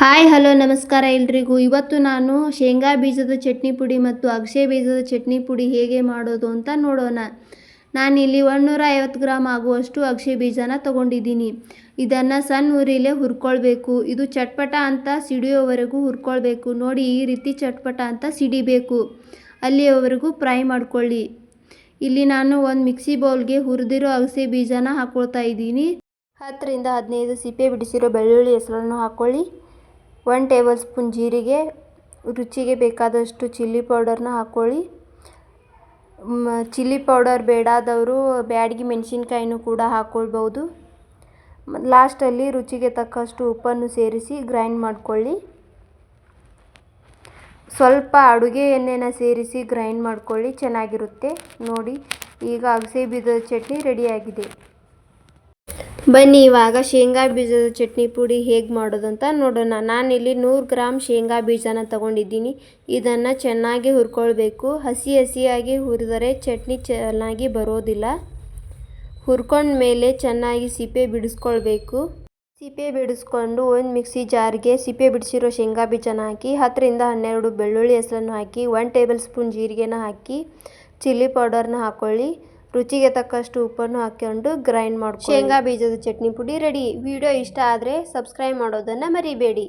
Hi, hello, ನಮಸ್ಕಾರ ಎಲ್ರಿಗೂ. ಇವತ್ತು ನಾನು ಶೇಂಗಾ ಬೀಜದ ಚಟ್ನಿ ಪುಡಿ ಮತ್ತು ಅಗಸೆ ಬೀಜದ ಚಟ್ನಿ ಪುಡಿ ಹೇಗೆ ಮಾಡೋದು ಅಂತ ನೋಡೋಣ. ನಾನಿಲ್ಲಿ ಒಂದುನೂರ ಐವತ್ತು ಗ್ರಾಮ್ ಆಗುವಷ್ಟು ಅಗಸೆ ಬೀಜನ ತಗೊಂಡಿದ್ದೀನಿ. ಇದನ್ನು ಸಣ್ಣ ಉರಿಲೇ ಹುರ್ಕೊಳ್ಬೇಕು. ಇದು ಚಟ್ಪಟ ಅಂತ ಸಿಡಿಯೋವರೆಗೂ ಹುರ್ಕೊಳ್ಬೇಕು. ನೋಡಿ, ಈ ರೀತಿ ಚಟ್ಪಟ ಅಂತ ಸಿಡಿಬೇಕು. ಅಲ್ಲಿಯವರೆಗೂ ಫ್ರೈ ಮಾಡ್ಕೊಳ್ಳಿ. ಇಲ್ಲಿ ನಾನು ಒಂದು ಮಿಕ್ಸಿ ಬೌಲ್ಗೆ ಹುರಿದಿರೋ ಅಗಸೆ ಬೀಜನ ಹಾಕ್ಕೊಳ್ತಾ ಇದ್ದೀನಿ. ಹತ್ತರಿಂದ ಹದಿನೈದು ಸಿಪ್ಪೆ ಬಿಡಿಸಿರೋ ಬೆಳ್ಳುಳ್ಳಿ ಹೆಸರನ್ನು ಹಾಕ್ಕೊಳ್ಳಿ ಒನ್ ಟೇಬಲ್ ಸ್ಪೂನ್ ಜೀರಿಗೆ, ರುಚಿಗೆ ಬೇಕಾದಷ್ಟು ಚಿಲ್ಲಿ ಪೌಡರ್ನ ಹಾಕ್ಕೊಳ್ಳಿ ಚಿಲ್ಲಿ ಪೌಡರ್ ಬೇಡಾದವರು ಬ್ಯಾಡಗಿ ಮೆಣಸಿನ್ಕಾಯಿನೂ ಕೂಡ ಹಾಕ್ಕೊಳ್ಬೋದು ಲಾಸ್ಟಲ್ಲಿ ರುಚಿಗೆ ತಕ್ಕಷ್ಟು ಉಪ್ಪನ್ನು ಸೇರಿಸಿ ಗ್ರೈಂಡ್ ಮಾಡ್ಕೊಳ್ಳಿ. ಸ್ವಲ್ಪ ಅಡುಗೆ ಎಣ್ಣೆನ ಸೇರಿಸಿ ಗ್ರೈಂಡ್ ಮಾಡ್ಕೊಳ್ಳಿ, ಚೆನ್ನಾಗಿರುತ್ತೆ. ನೋಡಿ, ಈಗ ಅಗಸೆ ಬೀಜದ ಚಟ್ನಿ ರೆಡಿಯಾಗಿದೆ ಬನ್ನಿ, ಇವಾಗ ಶೇಂಗಾ ಬೀಜದ ಚಟ್ನಿ ಪುಡಿ ಹೇಗೆ ಮಾಡೋದಂತ ನೋಡೋಣ. ನಾನಿಲ್ಲಿ ನೂರು ಗ್ರಾಮ್ ಶೇಂಗಾ ಬೀಜನ ತಗೊಂಡಿದ್ದೀನಿ. ಇದನ್ನು ಚೆನ್ನಾಗಿ ಹುರ್ಕೊಳ್ಬೇಕು. ಹಸಿ ಹಸಿಯಾಗಿ ಹುರಿದರೆ ಚಟ್ನಿ ಚೆನ್ನಾಗಿ ಬರೋದಿಲ್ಲ. ಹುರ್ಕೊಂಡ ಮೇಲೆ ಚೆನ್ನಾಗಿ ಸಿಪ್ಪೆ ಬಿಡಿಸ್ಕೊಳ್ಬೇಕು. ಸಿಪ್ಪೆ ಬಿಡಿಸ್ಕೊಂಡು ಒಂದು ಮಿಕ್ಸಿ ಜಾರ್ಗೆ ಸಿಪ್ಪೆ ಬಿಡಿಸಿರೋ ಶೇಂಗಾ ಬೀಜನ ಹಾಕಿ, ಹತ್ತರಿಂದ ಹನ್ನೆರಡು ಬೆಳ್ಳುಳ್ಳಿ ಹೆಸರನ್ನು ಹಾಕಿ ಒನ್ ಟೇಬಲ್ ಸ್ಪೂನ್ ಜೀರಿಗೆನ ಹಾಕಿ, ಚಿಲ್ಲಿ ಪೌಡರ್ನ ಹಾಕ್ಕೊಳ್ಳಿ ರುಚಿಗೆ ತಕ್ಕಷ್ಟು ಉಪ್ಪನ್ನು ಹಾಕ್ಕೊಂಡು ಗ್ರೈಂಡ್ ಮಾಡ್ಕೊಂಡು ಶೇಂಗಾ ಬೀಜದ ಚಟ್ನಿ ಪುಡಿ ರೆಡಿ. ವಿಡಿಯೋ ಇಷ್ಟ ಆದರೆ ಸಬ್ಸ್ಕ್ರೈಬ್ ಮಾಡೋದನ್ನು ಮರಿಬೇಡಿ.